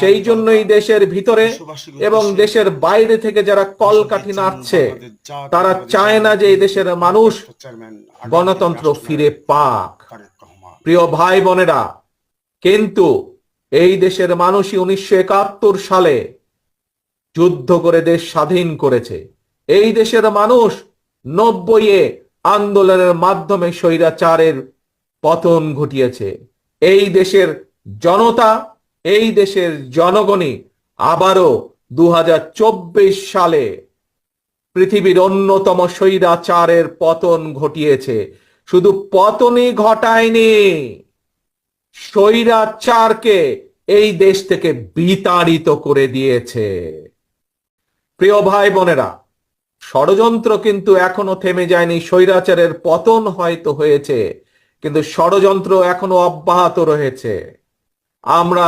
সেই জন্যই দেশের ভিতরে এবং দেশের বাইরে থেকে যারা কলকাঠি নাড়ছে তারা চায় না যে এই দেশের মানুষ গণতন্ত্র ফিরে পাক। প্রিয় ভাই বোনেরা কিন্তু এই দেশের মানুষই উনিশশো একাত্তর সালে যুদ্ধ করে দেশ স্বাধীন করেছে। এই দেশের মানুষ নব্বইয়ে আন্দোলনের মাধ্যমে স্বৈরাচারের পতন ঘটিয়েছে। এই দেশের জনতা এই দেশের জনগণই আবারও দু হাজার চব্বিশ সালে পৃথিবীর অন্যতম স্বৈরাচারের পতন ঘটিয়েছে। শুধু পতনই ঘটায়নি, স্বৈরাচারকে এই দেশ থেকে বিতাড়িত করে দিয়েছে। প্রিয় ভাই বোনেরা, ষড়যন্ত্র কিন্তু এখনও থেমে যায়নি। স্বৈরাচারের পতন হয়তো হয়েছে, কিন্তু ষড়যন্ত্র এখনও অব্যাহত রয়েছে। আমরা